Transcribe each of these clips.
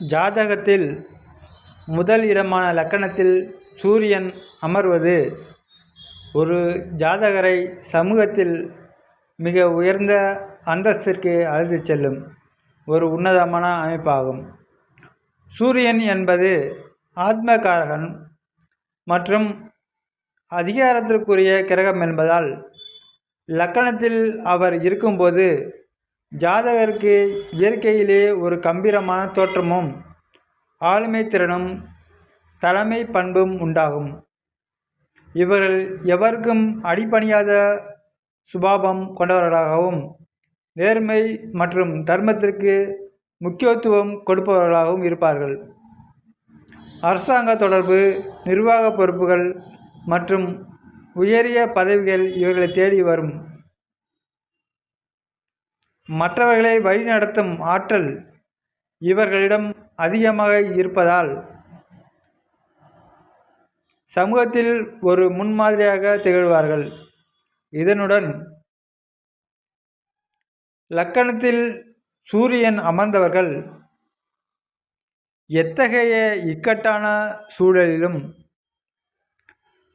ஜாதகத்தில் முதல் இடமான லக்கணத்தில் சூரியன் அமர்வது ஒரு ஜாதகரை சமூகத்தில் மிக உயர்ந்த அந்தஸ்திற்கு அழைத்துச் செல்லும் ஒரு உன்னதமான அமைப்பாகும். சூரியன் என்பது ஆத்மகாரகன் மற்றும் அதிகாரத்திற்குரிய கிரகம் என்பதால் லக்கணத்தில் அவர் இருக்கும்போது ஜாதகருக்கு இயற்கையிலே ஒரு கம்பீரமான தோற்றமும் ஆளுமை திறனும் தலைமை பண்பும் உண்டாகும். இவர்கள் எவருக்கும் அடிபணியாத சுபாவம் கொண்டவர்களாகவும் நேர்மை மற்றும் தர்மத்திற்கு முக்கியத்துவம் கொடுப்பவர்களாகவும் இருப்பார்கள். அரசாங்க தொடர்பு நிர்வாக பொறுப்புகள் மற்றும் உயரிய பதவிகள் இவர்களை தேடி வரும். மற்றவர்களை வழிநடத்தும் ஆற்றல் இவர்களிடம் அதிகமாக இருப்பதால். சமூகத்தில் ஒரு முன்மாதிரியாக திகழ்வார்கள். இதனுடன் லக்கணத்தில் சூரியன் அமர்ந்தவர்கள் எத்தகைய இக்கட்டான சூழலிலும்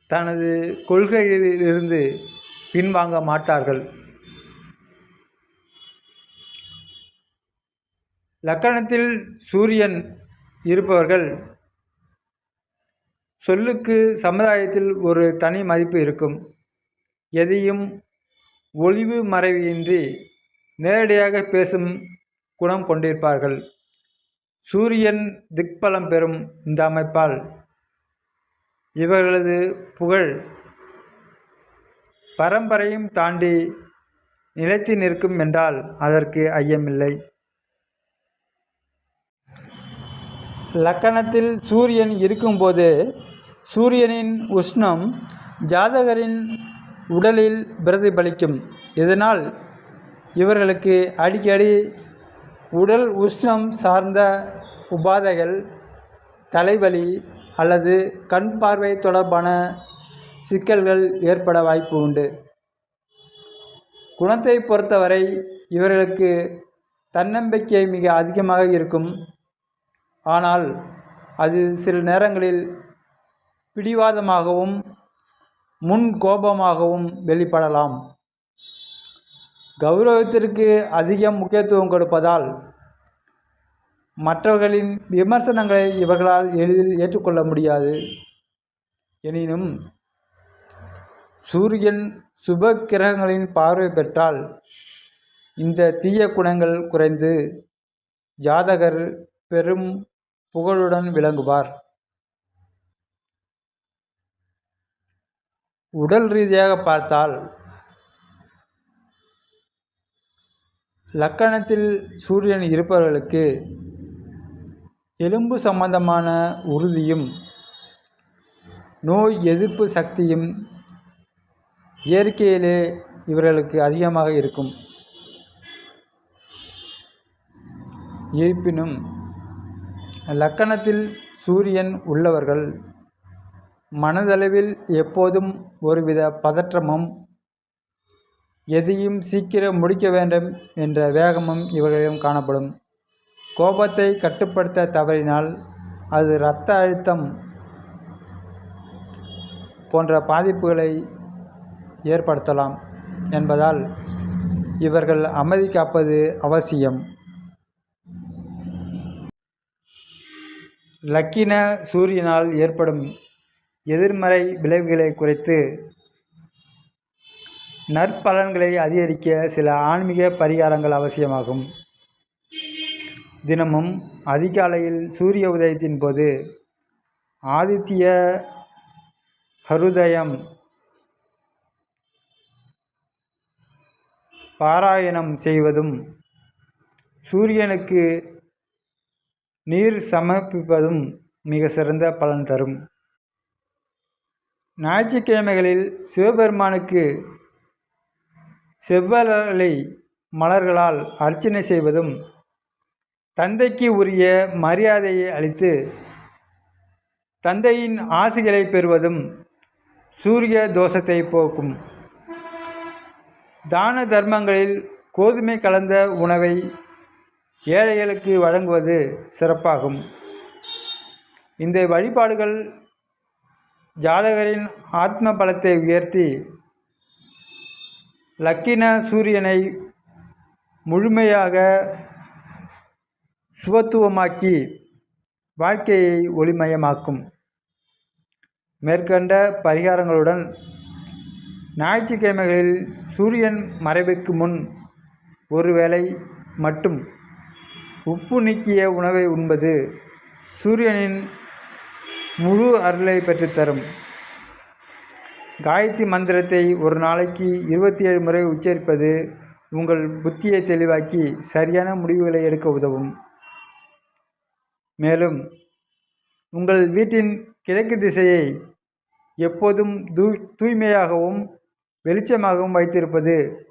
தனது கொள்கைகளிலிருந்து பின்வாங்க மாட்டார்கள். லக்கணத்தில் சூரியன் இருப்பவர்கள் சொல்லுக்கு சமுதாயத்தில் ஒரு தனி மதிப்பு இருக்கும். எதையும் ஒளிவு மறைவின்றி நேரடியாக பேசும் குணம் கொண்டிருப்பார்கள். சூரியன் திக்பலம் பெறும் இந்த அமைப்பால் இவர்களது புகழ் பரம்பரையும் தாண்டி நிலைத்து நிற்கும் என்றால் அதற்கு ஐயமில்லை. லக்கணத்தில் சூரியன் இருக்கும்போது சூரியனின் உஷ்ணம் ஜாதகரின் உடலில் பிரதிபலிக்கும். இதனால் இவர்களுக்கு அடிக்கடி உடல் உஷ்ணம் சார்ந்த உபாதைகள் தலைவலி அல்லது கண் பார்வை தொடர்பான சிக்கல்கள் ஏற்பட வாய்ப்பு உண்டு. குணத்தை பொறுத்தவரை இவர்களுக்கு தன்னம்பிக்கை மிக அதிகமாக இருக்கும். ஆனால் அது சில நேரங்களில் பிடிவாதமாகவும் முன் கோபமாகவும் வெளிப்படலாம். கௌரவத்திற்கு அதிகம் முக்கியத்துவம் கொடுப்பதால் மற்றவர்களின் விமர்சனங்களை இவர்களால் எளிதில் ஏற்றுக்கொள்ள முடியாது. எனினும் சூரியன் சுப கிரகங்களின் பார்வை பெற்றால் இந்த தீய குணங்கள் குறைந்து ஜாதகர் பெரும் புகழுடன் விளங்குவார். உடல் ரீதியாக பார்த்தால் லக்கணத்தில் சூரியன் இருப்பவர்களுக்கு எலும்பு சம்பந்தமான உறுதியும் நோய் எதிர்ப்பு சக்தியும் இயற்கையிலே இவர்களுக்கு அதிகமாக இருக்கும். இருப்பினும் லக்கணத்தில் சூரியன் உள்ளவர்கள் மனதளவில் எப்போதும் ஒருவித பதற்றமும் எதையும் சீக்கிரம் முடிக்க வேண்டும் என்ற வேகமும் இவர்களிடம் காணப்படும். கோபத்தை கட்டுப்படுத்த தவறினால் அது இரத்த அழுத்தம் போன்ற பாதிப்புகளை ஏற்படுத்தலாம் என்பதால் இவர்கள் அமைதி காப்பது அவசியம். லக்கின சூரியனால் ஏற்படும் எதிர்மறை விளைவுகளை குறைத்து நற்பலன்களை அதிகரிக்க சில ஆன்மீக பரிகாரங்கள் அவசியமாகும். தினமும் அதிகாலையில் சூரிய உதயத்தின் போது ஆதித்ய ஹருதயம் பாராயணம் செய்வதும் சூரியனுக்கு நீர் சமர்ப்பிப்பதும் மிக சிறந்த பலன் தரும். ஞாயிற்றுக்கிழமைகளில் சிவபெருமானுக்கு செவ்வலை மலர்களால் அர்ச்சனை செய்வதும் தந்தைக்கு உரிய மரியாதையை அளித்து தந்தையின் ஆசைகளை பெறுவதும் சூரிய தோஷத்தை போக்கும். தான தர்மங்களில் கோதுமை கலந்த உணவை ஏழைகளுக்கு வழங்குவது சிறப்பாகும். இந்த வழிபாடுகள் ஜாதகரின் ஆத்ம பலத்தை உயர்த்தி லக்கின சூரியனை முழுமையாக சுபத்துவமாக்கி வாழ்க்கையை ஒளிமயமாக்கும். மேற்கண்ட பரிகாரங்களுடன் ஞாயிற்றுக்கிழமைகளில் சூரியன் மறைவுக்கு முன் ஒருவேளை மட்டும் உப்பு நீக்கிய உணவை உண்பது சூரியனின் முழு அருளை பெற்றுத்தரும் காயத்ரி மந்திரத்தை ஒரு நாளைக்கு இருபத்தி ஏழு முறை உச்சரிப்பது உங்கள் புத்தியை தெளிவாக்கி சரியான முடிவுகளை எடுக்க உதவும். மேலும் உங்கள் வீட்டின் கிழக்கு திசையை எப்போதும் தூ தூய்மையாகவும் வெளிச்சமாகவும் வைத்திருப்பது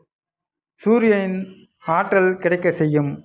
சூரியனின் ஆற்றல் கிடைக்க செய்யும்.